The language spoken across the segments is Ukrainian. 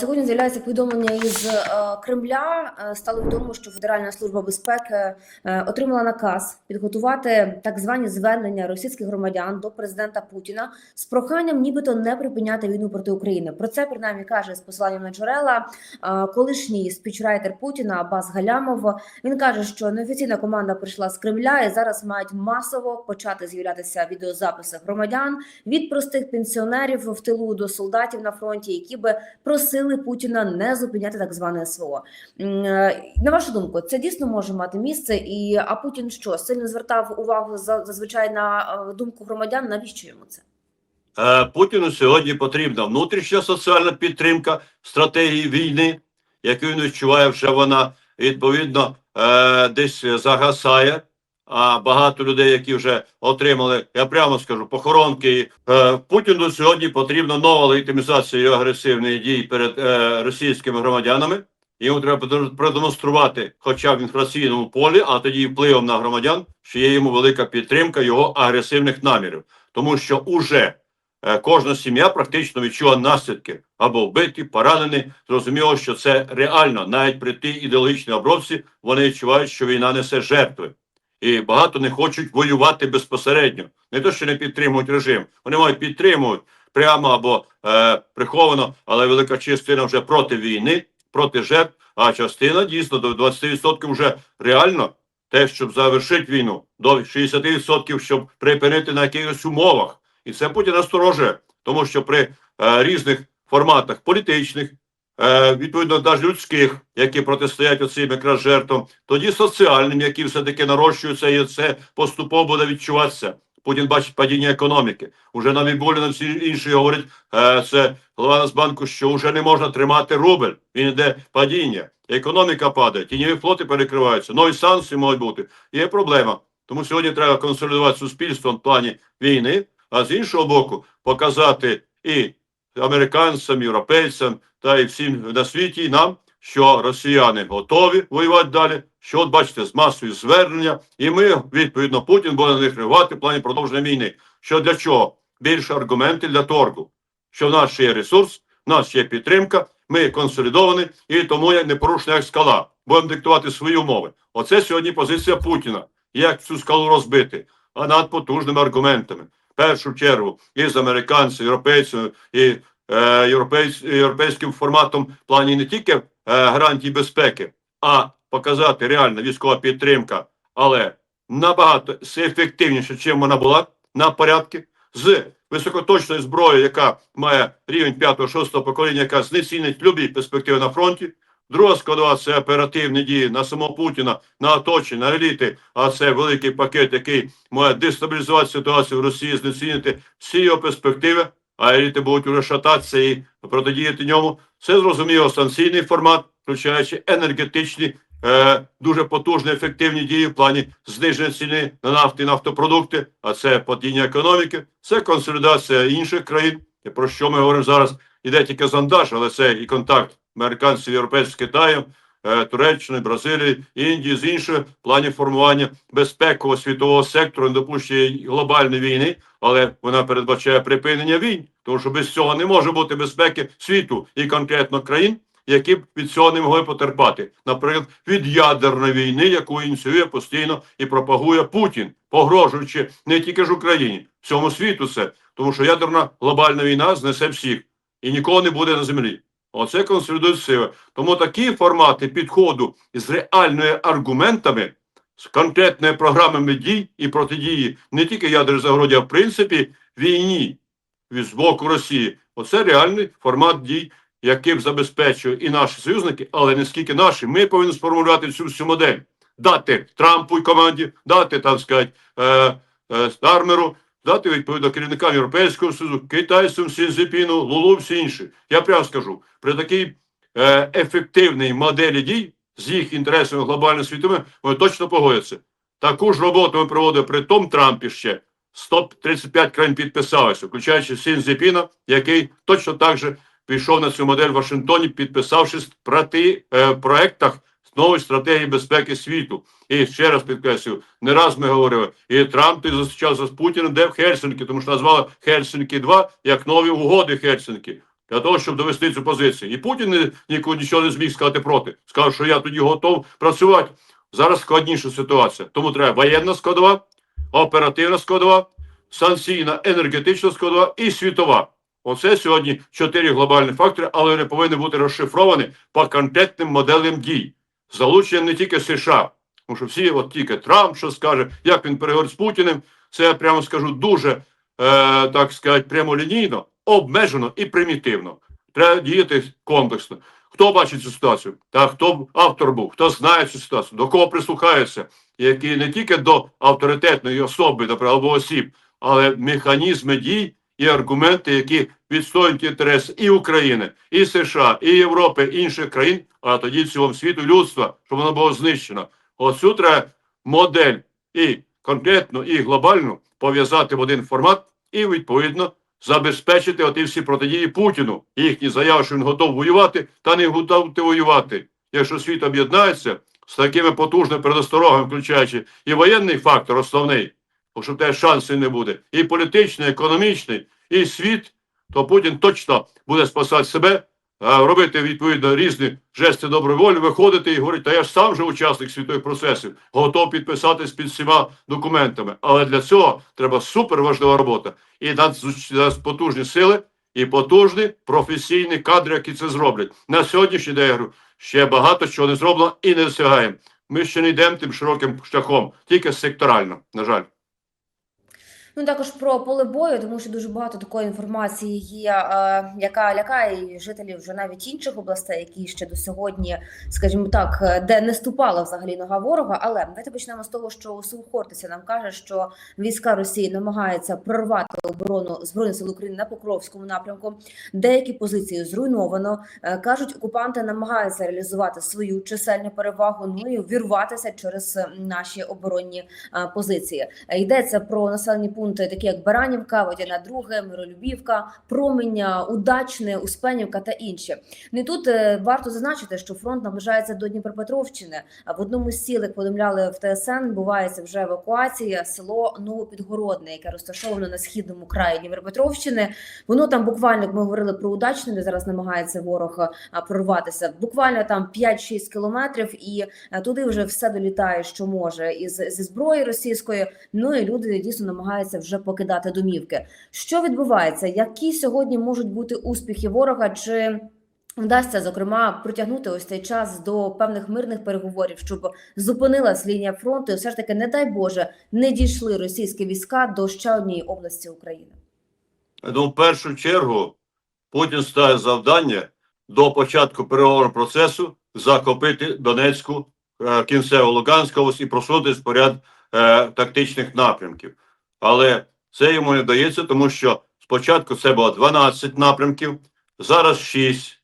Сьогодні з'являється повідомлення із е, Кремля. Е, Стало відомо, що Федеральна служба безпеки е, отримала наказ підготувати так звані звернення російських громадян до президента Путіна з проханням, нібито не припиняти війну проти України. Про це принаймні каже з посиланням на джерела колишній спічрайтер Путіна Абас Галямов. Він каже, що неофіційна команда прийшла з Кремля і зараз мають масово почати з'являтися відеозаписи громадян від простих пенсіонерів в тилу до солдатів на фронті, які би просили Путіна не зупиняти так зване СВО. Е, На вашу думку, це дійсно може мати місце, і а Путін що сильно звертав увагу за- зазвичай на е, думку громадян? Навіщо йому це? Е, Путіну сьогодні потрібна внутрішня соціальна підтримка стратегії війни, яку він відчуває, вже вона відповідно десь загасає. А багато людей, які вже отримали, я прямо скажу, похоронки. Е, Путіну сьогодні потрібна нова легітимізація його агресивних дій перед е, російськими громадянами. Йому треба продем- продемонструвати, хоча б в інформаційному полі, а тоді впливом на громадян, що є йому велика підтримка його агресивних намірів, тому що уже Е, Кожна сім'я практично відчула наслідки або вбиті, поранені. Зрозуміло, що це реально. Навіть при тій ідеологічній обробці вони відчувають, що війна несе жертви. І багато не хочуть воювати безпосередньо. Не те, що не підтримують режим. Вони мають підтримують прямо або е, приховано, але велика частина вже проти війни, проти жертв, а частина дійсно до 20% вже реально те, щоб завершити війну, до 60%, щоб припинити на якихось умовах. І це Путін насторожує, тому що при е, різних форматах політичних, відповідно навіть людських, які протистоять оцим якраз жертвам, тоді соціальним, які все-таки нарощуються, і це поступово буде відчуватися. Путін бачить падіння економіки. Уже на Мібуліна всі інші говорять, е, це голова Нацбанку, що вже не можна тримати рубль. Він йде падіння. Економіка падає, тіньові флоти перекриваються, нові санкції можуть бути. Є проблема. Тому сьогодні треба консолідувати суспільство в плані війни, а з іншого боку, показати і американцям, європейцям та і всім на світі, і нам, що росіяни готові воювати далі. Що от бачите, з масою звернення, і ми відповідно Путін буде на них реагувати в плані продовження війни. Що для чого? Більше аргументів для торгу. Що в нас ще є ресурс, в нас ще є підтримка, ми консолідовані, і тому як непорушна як скала. Будемо диктувати свої умови. Оце сьогодні позиція Путіна. Як цю скалу розбити? А над потужними аргументами в першу чергу і з американцями, європейцями, і європейським форматом в плані не тільки е, гарантій безпеки, а показати реальна військова підтримка, але набагато ефективніше, чим вона була на порядки, з високоточною зброєю, яка має рівень 5-6 покоління, яка знецінить любі перспективи на фронті. Друга складова це оперативні дії на самого Путіна, на оточення, на еліти. А це великий пакет, який має дестабілізувати ситуацію в Росії, знецінити всі його перспективи, а еліти будуть уже шататися і протидіяти ньому. Це зрозуміло санкційний формат, включаючи енергетичні, е, дуже потужні ефективні дії в плані зниження ціни на нафти і нафтопродукти. А це падіння економіки, це консолідація інших країн. Про що ми говоримо зараз? Іде тільки зондаж, але це і контакт американців, європейців з Китаєм, Туреччини, Бразилії, Індії з інших плані формування безпекового світового сектору, недопущення глобальної війни, але вона передбачає припинення війн, тому що без цього не може бути безпеки світу і конкретно країн, які б від цього не могли потерпати. Наприклад, від ядерної війни, яку ініціює постійно і пропагує Путін, погрожуючи не тільки ж Україні, всьому світу це, тому що ядерна глобальна війна знесе всіх і нікого не буде на землі. Оце консолідують сили. Тому такі формати підходу з реальними аргументами, з конкретними програмами дій і протидії не тільки ядерній загроді, а в принципі війні з боку Росії. Оце реальний формат дій, яким забезпечують і наші союзники, але не скільки наші. Ми повинні сформулювати цю всю модель, дати Трампу і команді, дати так сказати, е, е, Стармеру, дати відповідно керівникам Європейського Союзу, китайцям, Сінзепіну, Лулу, всі інші. Я прямо скажу, при такій е, ефективній моделі дій з їх інтересами глобально світовими, вони точно погодяться. Таку ж роботу ми проводили при тому Трампі ще. 135 країн підписалося, включаючи Сінзепіна, який точно так же пішов на цю модель в Вашингтоні, підписавшись проти е, проектах нової стратегії безпеки світу. І ще раз підкреслюю, не раз ми говорили, і Трамп ти зустрічався з Путіним, де в Хельсинкі, тому що назвали Хельсинкі 2 як нові угоди Хельсинкі. для того, щоб довести цю позицію. І Путін ні- ніколи нічого не зміг сказати проти. Сказав, що я тоді готов працювати. Зараз складніша ситуація. Тому треба воєнна складова, оперативна складова, санкційна, енергетична складова і світова. Оце сьогодні чотири глобальні фактори, але вони повинні бути розшифровані по конкретним моделям дій. З залученням не тільки США, тому що всі, от тільки Трамп, що скаже, як він переговорить з Путіним, це я прямо скажу дуже, е, так сказати, прямолінійно, обмежено і примітивно. Треба діяти комплексно. Хто бачить цю ситуацію? Та хто автор був, хто знає цю ситуацію, до кого прислухається, які не тільки до авторитетної особи наприклад, або осіб, але механізми дій і аргументи, які відстоюють інтерес і України, і США, і Європи, і інших країн, а тоді цілому світу людства, щоб воно було знищено. Оцю треба модель і конкретну, і глобальну пов'язати в один формат і відповідно забезпечити оті всі протидії Путіну, їхні заяви, що він готов воювати, та не готов воювати. Якщо світ об'єднається з такими потужними передосторогами, включаючи і воєнний фактор основний, бо що теж шансів не буде, і політичний, і економічний, і світ, то Путін точно буде спасати себе, робити відповідно різні жести доброї волі, виходити і говорити, та я ж сам же учасник світових процесів, готов підписатись під всіма документами. Але для цього треба суперважлива робота. І нас потужні сили, і потужні професійні кадри, які це зроблять. На сьогоднішній день я говорю, ще багато чого не зроблено і не досягаємо. Ми ще не йдемо тим широким шляхом, тільки секторально, на жаль. Ну також про поле бою, тому що дуже багато такої інформації є, е, яка лякає жителів вже навіть інших областей, які ще до сьогодні, скажімо так, е, де не ступала взагалі нога ворога. Але давайте почнемо з того, що Сум Хортиця нам каже, що війська Росії намагаються прорвати оборону збройних сил України на Покровському напрямку. Деякі позиції зруйновано. Е, кажуть, окупанти намагаються реалізувати свою чисельну перевагу, ну і вірватися через наші оборонні позиції. Йдеться про населені пункти, такі як Баранівка, Водяна Друге, Миролюбівка, Променя, Удачне, Успенівка та інші. Не тут е, варто зазначити, що фронт наближається до Дніпропетровщини. В одному з сіл, як повідомляли в ТСН, відбувається вже евакуація село Новопідгородне, яке розташовано на східному краї Дніпропетровщини. Воно там буквально, як ми говорили про Удачне, де зараз намагається ворог прорватися. Буквально там 5-6 кілометрів, і е, туди вже все долітає, що може, із зі зброї російської. Ну і люди дійсно намагаються вже покидати домівки. Що відбувається? Які сьогодні можуть бути успіхи ворога? Чи вдасться зокрема притягнути ось цей час до певних мирних переговорів, щоб зупинилась лінія фронту? І все ж таки, не дай Боже, не дійшли російські війська до ще однієї області України. Ну, в першу чергу Путін ставить завдання до початку переговорного процесу захопити Донецьку, е, кінцеву Луганську і просунутися в поряд е, тактичних напрямків. Але це йому не вдається, тому що спочатку це було 12 напрямків, зараз 6.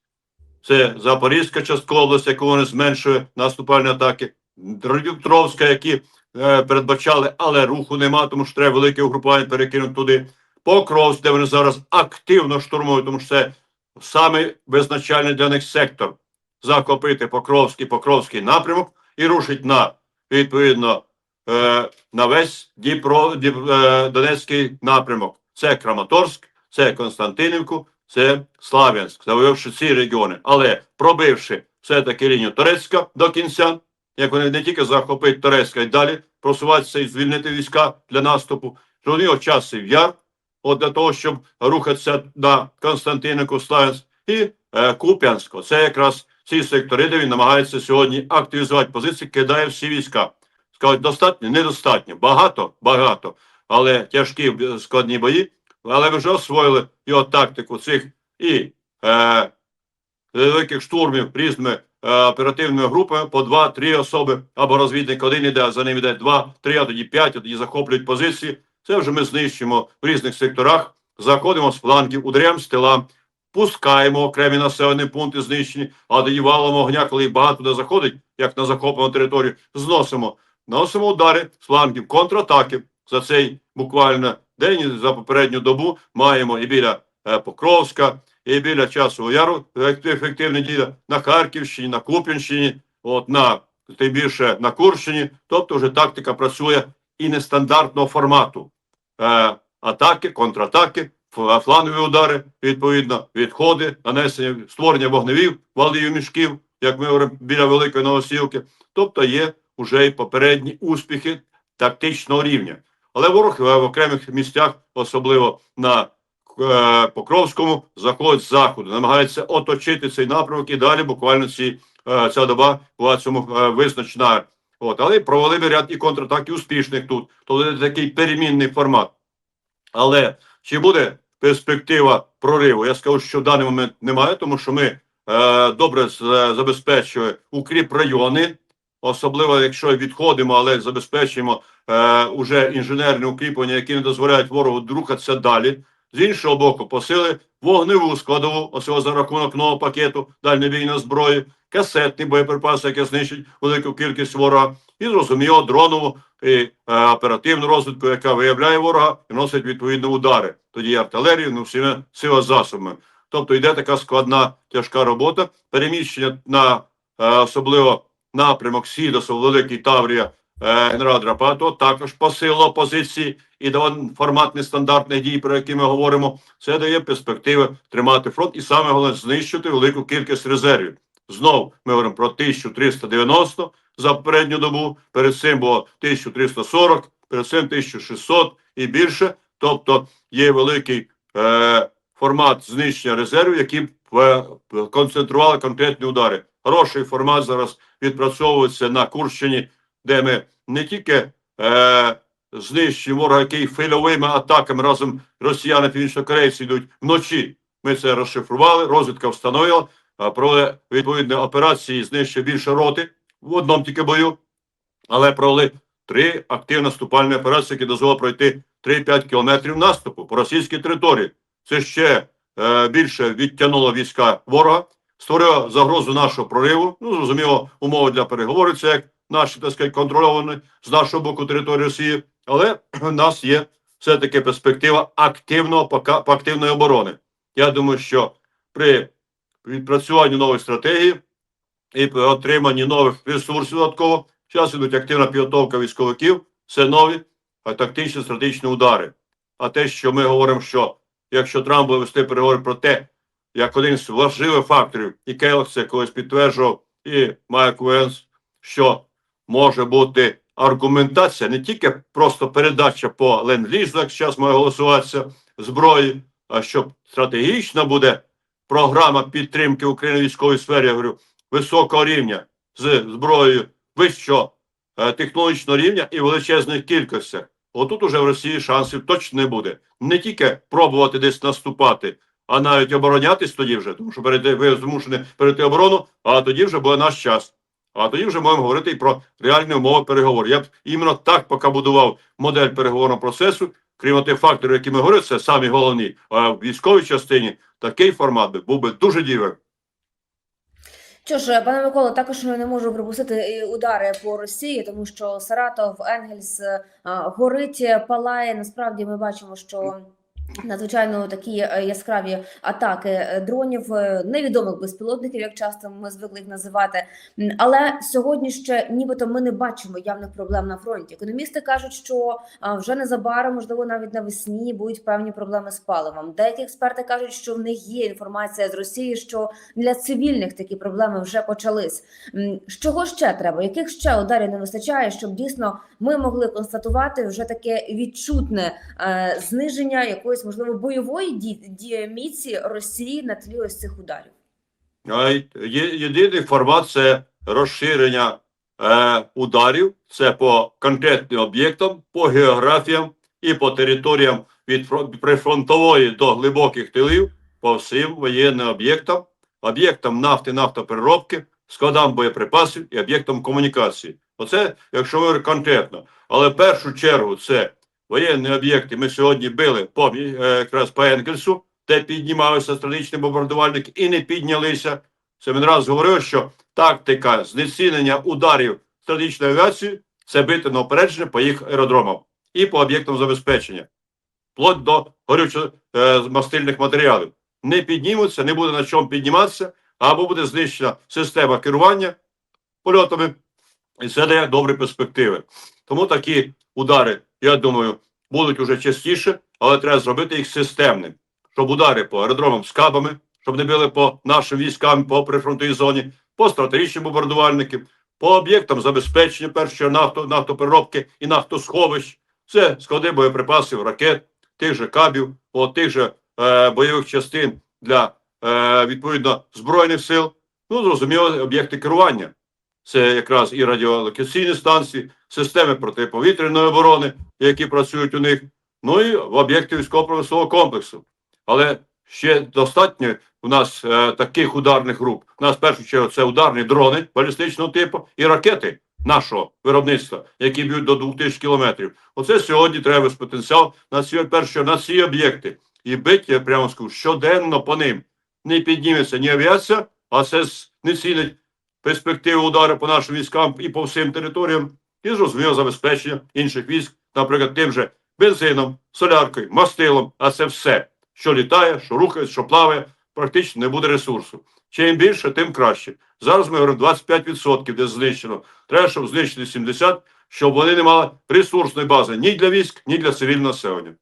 Це Запорізька часткова область, яку вони зменшує наступальні атаки, Дніпропетровська, які е, передбачали, але руху нема, тому що треба велике угрупування перекинути туди. Покровськ, де вони зараз активно штурмують, тому що це саме визначальний для них сектор захопити Покровський, Покровський напрямок і рушить на відповідно на весь Дніпро, Дніп, е, Донецький напрямок. Це Краматорськ, це Константинівку, це Слав'янськ, завоювавши ці регіони, але пробивши все-таки лінію Торецька до кінця, як вони не тільки захопить Торецька і далі просуватися і звільнити війська для наступу, то нього часів яр, от для того, щоб рухатися на Константинику, Славянськ і е, Куп'янську. Це якраз ці сектори, де він намагається сьогодні активізувати позиції, кидає всі війська. Скажуть, достатньо? Недостатньо. Багато, багато. Але тяжкі е, складні бої. Але ви вже освоїли його тактику цих і е, великих штурмів різними е, оперативними групами по два-три особи або розвідник один іде, за ним іде два, три, а тоді п'ять, а тоді захоплюють позиції. Це вже ми знищимо в різних секторах, заходимо з флангів, ударяємо з тила, пускаємо окремі населені пункти знищені, а тоді валом огня, коли багато де заходить, як на захоплену територію, зносимо, наносимо удари з флангів, контратаки. За цей буквально день, за попередню добу маємо і біля е, Покровська, і біля Часового Яру ефективні дії на Харківщині, на Куп'янщині, от на тим більше на Курщині. Тобто вже тактика працює і нестандартного формату. Е, атаки, контратаки, ф- флангові удари, відповідно, відходи, нанесення створення вогневів, валів мішків, як ми говоримо, біля Великої Новосілки. Тобто є вже і попередні успіхи тактичного рівня. Але ворог е, в окремих місцях, особливо на е, Покровському, заходить з заходу, намагається оточити цей напрямок і далі буквально ці, е, ця доба була цьому е, визначена. От, але провалили ряд і контратаків успішних тут. Тобто такий перемінний формат. Але чи буде перспектива прориву? Я скажу, що в даний момент немає, тому що ми е, добре з- забезпечуємо укріп райони, особливо якщо відходимо, але забезпечуємо е, уже інженерне укріплення, які не дозволяють ворогу рухатися далі. З іншого боку, посили вогневу складову, оцього за рахунок нового пакету дальнобійної зброї, касетний боєприпас, яке знищить велику кількість ворога, і зрозуміло, дронову і е, оперативну розвідку, яка виявляє ворога і носить відповідно удари. Тоді артилерію, ну всіми сила засобами. Тобто йде така складна тяжка робота. Переміщення на е, особливо напрямок Сідосу, Великий Таврія, е, генерал Драпато, також посилило позиції і формат нестандартних дій, про які ми говоримо. Це дає перспективи тримати фронт і саме головне знищити велику кількість резервів. Знов ми говоримо про 1390 за попередню добу. Перед цим було 1340, перед цим 1600 і більше. Тобто є великий е, формат знищення резервів, які е, концентрували конкретні удари. Хороший формат зараз відпрацьовується на Курщині, де ми не тільки е, знищуємо ворога, який фільовими атаками разом росіяни північнокорейці йдуть вночі. Ми це розшифрували, розвідка встановила, провели відповідні операції, знищили більше роти в одному тільки бою, але провели три активні наступальні операції, які дозволили пройти 3-5 кілометрів наступу по російській території. Це ще е, більше відтягнуло війська ворога, створило загрозу нашого прориву. Ну, зрозуміло, умови для переговорів, це як наші, так сказати, контрольовані з нашого боку території Росії. Але в нас є все-таки перспектива активного активної оборони. Я думаю, що при відпрацюванні нової стратегії і при отриманні нових ресурсів додатково, зараз ідуть активна підготовка військовиків, це нові а тактичні стратегічні удари. А те, що ми говоримо, що якщо Трамп буде вести переговори про те, як один з важливих факторів, і Келлог це колись підтверджував, і Майк Венс, що може бути аргументація, не тільки просто передача по ленд-лізу, як зараз має голосуватися зброї, а що стратегічна буде програма підтримки України в військовій сфері, я говорю, високого рівня з зброєю вищого е, технологічного рівня і величезних кількостях. Отут уже в Росії шансів точно не буде. Не тільки пробувати десь наступати, а навіть оборонятись тоді вже, тому що перейти, ви змушені перейти оборону, а тоді вже буде наш час. А тоді вже можемо говорити і про реальні умови переговорів. Я б іменно так поки будував модель переговорного процесу, крім тих факторів, які ми говорили, це самі головні. А в військовій частині такий формат би був би дуже дієвим. Що ж, пане Миколо, також не можу припустити удари по Росії, тому що Саратов, Енгельс е, горить, палає. Насправді ми бачимо, що надзвичайно такі е, яскраві атаки е, дронів, е, невідомих безпілотників, як часто ми звикли їх називати. Але сьогодні ще нібито ми не бачимо явних проблем на фронті. Економісти кажуть, що вже незабаром, можливо, навіть навесні будуть певні проблеми з паливом. Деякі експерти кажуть, що в них є інформація з Росії, що для цивільних такі проблеми вже почались. Чого ще треба? Яких ще ударів не вистачає, щоб дійсно ми могли констатувати вже таке відчутне зниження якоїсь можливо бойової ді- дієміці Росії на тлі ось цих ударів? Єдиний формат це розширення е, ударів, це по конкретним об'єктам, по географіям і по територіям від прифронтової до глибоких тилів, по всім воєнним об'єктам, об'єктам нафти, нафтопереробки, складам боєприпасів і об'єктам комунікації. Оце, якщо ми говоримо конкретно. Але в першу чергу це воєнні об'єкти. Ми сьогодні били по е, якраз по Енкельсу, де піднімалися стратегічні бомбардувальники і не піднялися. Це не раз говорили, що тактика знецінення ударів стратегічної авіації це бити на опередження по їх аеродромам і по об'єктам забезпечення, вплоть до горючо е, мастильних матеріалів. Не піднімуться, не буде на чому підніматися, або буде знищена система керування польотами, і це дає добрі перспективи. Тому такі удари, я думаю, будуть уже частіше, але треба зробити їх системним. щоб удари по аеродромам з кабами, щоб не били по нашим військам по прифронтовій зоні, по стратегічним бомбардувальникам, по об'єктам забезпечення першої нафто, нафтопереробки і нафтосховищ. Це склади боєприпасів, ракет, тих же кабів, по тих же е, бойових частин для е, відповідно збройних сил. Ну, зрозуміло, об'єкти керування. Це якраз і радіолокаційні станції, системи протиповітряної оборони, які працюють у них, ну і в об'єкти військово-промислового комплексу. Але ще достатньо у нас е, таких ударних груп. У нас в першу чергу це ударні дрони балістичного типу і ракети нашого виробництва, які б'ють до 2000 кілометрів. Оце сьогодні треба з потенціал на ці перше на ці об'єкти. І бить, я прямо скажу, щоденно по ним не підніметься ні авіація, а це не цінить перспективу удару по нашим військам і по всім територіям, і зрозуміло забезпечення інших військ, наприклад, тим же бензином, соляркою, мастилом, а це все, що літає, що рухається, що плаває, практично не буде ресурсу. Чим більше, тим краще. Зараз ми говоримо 25% де знищено. Треба, щоб знищити 70%, щоб вони не мали ресурсної бази ні для військ, ні для цивільного населення.